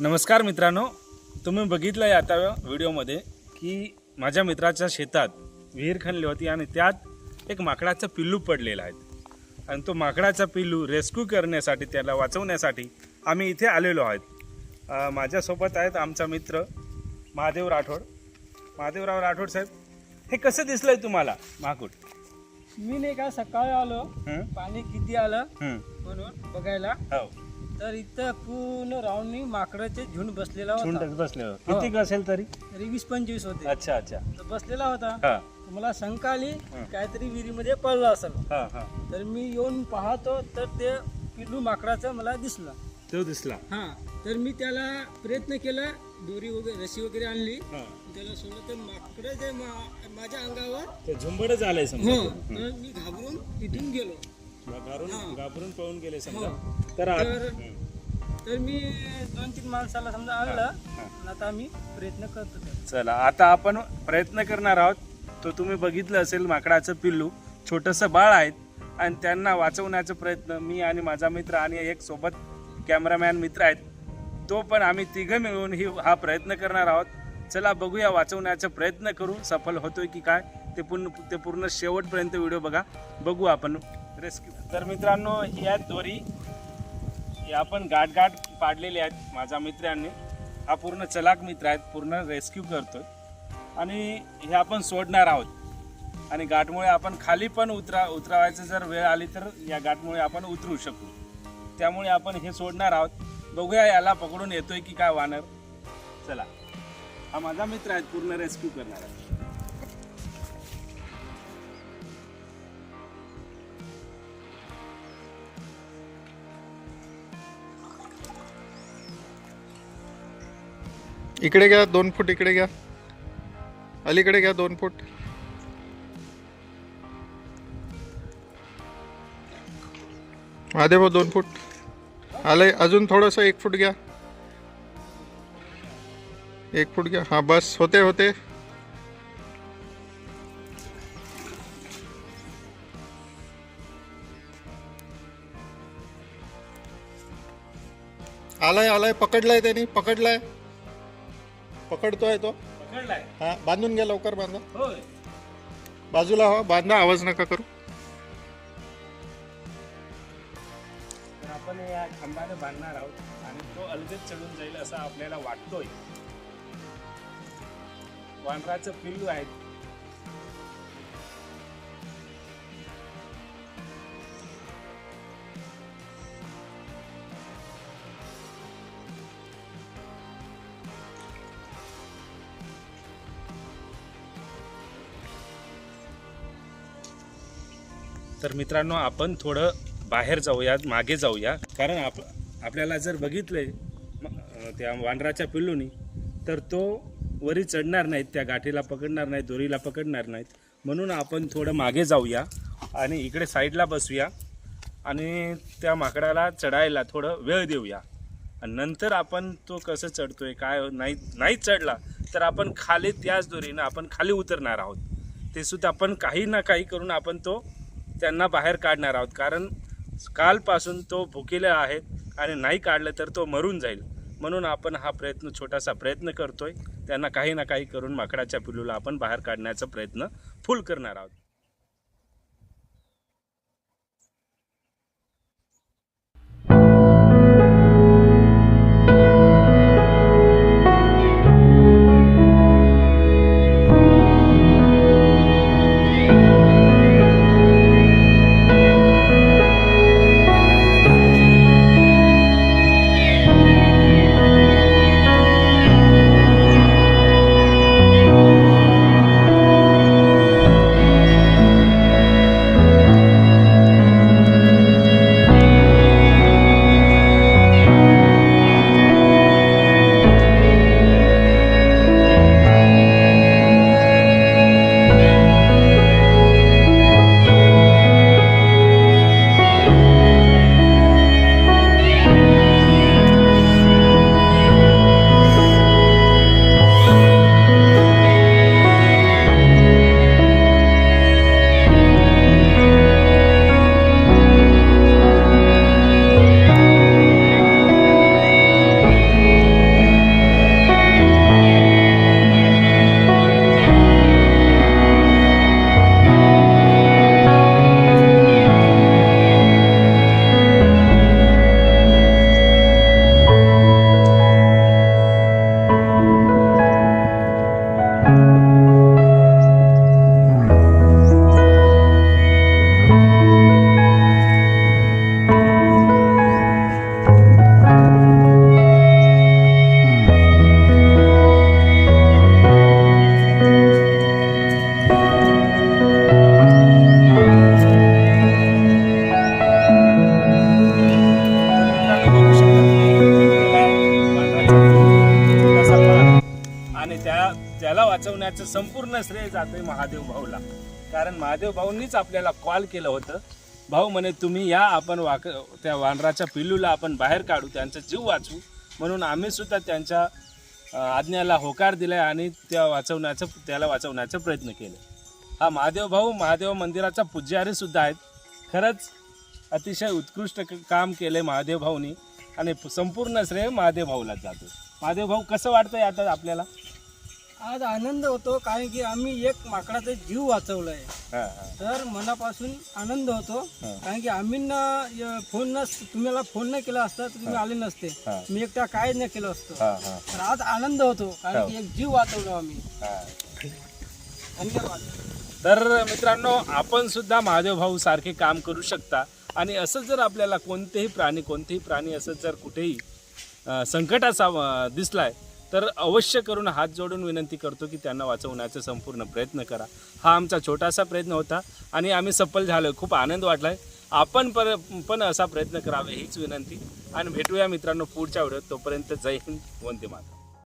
नमस्कार मित्रांनो तुम्ही बघितलं आहे आता व्हिडिओमध्ये की माझ्या मित्राच्या शेतात विहीर खणली होती आणि त्यात एक माकडाचं पिल्लू पडलेलं आहे. आणि तो माकडाचा पिल्लू रेस्क्यू करण्यासाठी त्याला वाचवण्यासाठी आम्ही इथे आलेलो आहेत. माझ्यासोबत आहेत आमचा मित्र महादेव राठोड. महादेवराव राठोड साहेब हे कसं दिसलंय तुम्हाला? माकूड मी नाही का सकाळी आलो? पाणी किती आलं. म्हणून बघायला. हो. तर इथं पूर्ण राऊंडनी माकडाचे झुंड बसलेला होता. झुंडच बसले हो. किती असेल तरी? तरी वीस पंचवीस होते. अच्छा अच्छा. तर बसलेला होता. हा. मला शंका आली हं. काहीतरी विहिरीमध्ये पडला असेल. हा हा. तर मी येऊन पाहतो तर ते पिल्लू माकडाचं मला दिसलं. तो दिसला. हा. तर मी त्याला प्रयत्न केला दोरी वगैरे रशी वगैरे आणली. हा. त्याला सोडलं तर माकडं जे मा- माझ्या अंगावर ते झुंबडच आलंय हो. समजा तर मी घाबरून तिथून गेलो. घाबरून. घाबरून पळून गेले समजा. हो. तर तर- हं. तर मी दोन तीन माणसाला समजा आणलं. आणि आता आम्ही प्रयत्न करतो त्याचा. चला आता आपण प्रयत्न करणार आहोत. तो तुम्ही बघितलं असेल माकडाचं पिल्लू. छोटंसं बाळ आहे आणि त्यांना वाचवण्याचा प्रयत्न मी आणि माझा मित्र आणि एक सोबत कॅमेरामॅन मित्र आहेत. तो पण आम्ही तिघं मिळून ही हा प्रयत्न करणार आहोत. चला बघूया वाचवण्याचा प्रयत्न करू. सफल होतोय की काय? ते पूर्ण ते पूर्ण शेवटपर्यंत व्हिडिओ बघा. बघू आपण. रेस्क्यू तर मित्रांनो ही आहेत दोरी. हे आपण गाठ गाठ पाडलेले आहेत माझ्या मित्रांनी. हा पूर्ण चलाक मित्र आहेत पूर्ण रेस्क्यू करतोय. आणि हे आपण सोडणार आहोत. आणि गाठमुळे आपण खाली पण उतरा उतरावायचं जर वेळ आली तर या गाठमुळे आपण उतरू शकू. त्यामुळे आपण हे सोडणार आहोत. बघूया याला पकडून येतोय की काय वानर. चला. हा माझा मित्र आहे पूर्ण रेस्क्यू करणार आहे. इकडे घ्या दोन फूट इकडे घ्या. अलीकडे घ्या दोन फूट. महादेव दोन फूट. आलंय अजून थोडंसं एक फूट घ्या. एक फूट घ्या. हा बस होते होते. आलाय आलाय पकडलाय त्यांनी पकडलाय. पकडतोय तो. पकडलाय. हा बांधून घ्या लवकर बांधा. होय. बाजूला हो बांधा आवाज नका करू. तर आपण या खांबाने बांधणार आहोत आणि तो अलगद चढून जाईल असं आपल्याला वाटतोय. वानराचं पिल्लू आहे तर मित्रांनो आपण थोडं बाहेर जाऊया मागे जाऊया. कारण आप आपल्याला जर बघितले त्या वानराच्या पिल्लूनी तर तो वरी चढणार नाहीत त्या गाठीला पकडणार नाहीत दोरीला पकडणार नाहीत. म्हणून आपण थोडं मागे जाऊया आणि इकडे साईडला बसूया आणि त्या माकडाला चढायला थोडं वेळ देऊया. आणि नंतर आपण तो कसं चढतोय काय नाही नाही चढला तर आपण खाली त्याच दोरीनं आपण खाली उतरणार आहोत. ते सुद्धा आपण काही ना काही करून आपण तो त्यांना बाहेर काढणार आहोत. कारण कालपासून तो भुकेला आहे आणि नाही काढलं तर तो मरून जाईल. म्हणून आपण हा प्रयत्न छोटासा प्रयत्न करतोय. त्यांना काही ना काही करून माकडाच्या पिलूला आपण बाहेर काढण्याचा प्रयत्न फुल करणार आहोत. वाचवण्याचं संपूर्ण श्रेय जाते महादेव भाऊला. कारण महादेव भाऊंनीच आपल्याला कॉल केलं होतं. भाऊ म्हणे तुम्ही या आपण वाक त्या वानराच्या पिल्लूला आपण बाहेर काढू त्यांचा जीव वाचू म्हणून आम्हीसुद्धा त्यांच्या आज्ञाला होकार दिलाय आणि त्या वाचवण्याचं त्याला वाचवण्याचा प्रयत्न केले. हा महादेव भाऊ महादेव मंदिराचा पुजारीसुद्धा आहेत. खरंच अतिशय उत्कृष्ट काम केले महादेव भाऊनी. आणि संपूर्ण श्रेय महादेव भाऊलाच जातो महादेव भाऊ कसं वाटतंय आता आपल्याला? आज आनंद होतो कारण की आम्ही एक माकडाचा जीव वाचवलाय. हा, हा. तर मनापासून आनंद होतो हा. कारण की आम्ही ना फोन न तुम्हाला फोन न केला असता तर तुम्ही आले नसते. हा. मी एकटा काय नाही केलं असतं. हा, हा, तर आज आनंद होतो कारण की एक जीव वाचवलो आम्ही. हा. धन्यवाद. तर मित्रांनो आपण सुद्धा महादेव भाऊ सारखे काम करू शकता. आणि असं जर आपल्याला कोणतेही प्राणी कोणतेही प्राणी असं जर कुठेही संकटाचा दिसलाय तर अवश्य करून हात जोडून विनंती करतो की त्यांना वाचवण्याचा संपूर्ण प्रयत्न करा. हा आमचा छोटासा प्रयत्न होता आणि आम्ही सफल झालो. खूप आनंद वाटला आहे आपण पर पण असा प्रयत्न करावे हीच विनंती. आणि भेटूया मित्रांनो पुढच्या व्हिडिओत. तोपर्यंत जय हिंद वंदे माता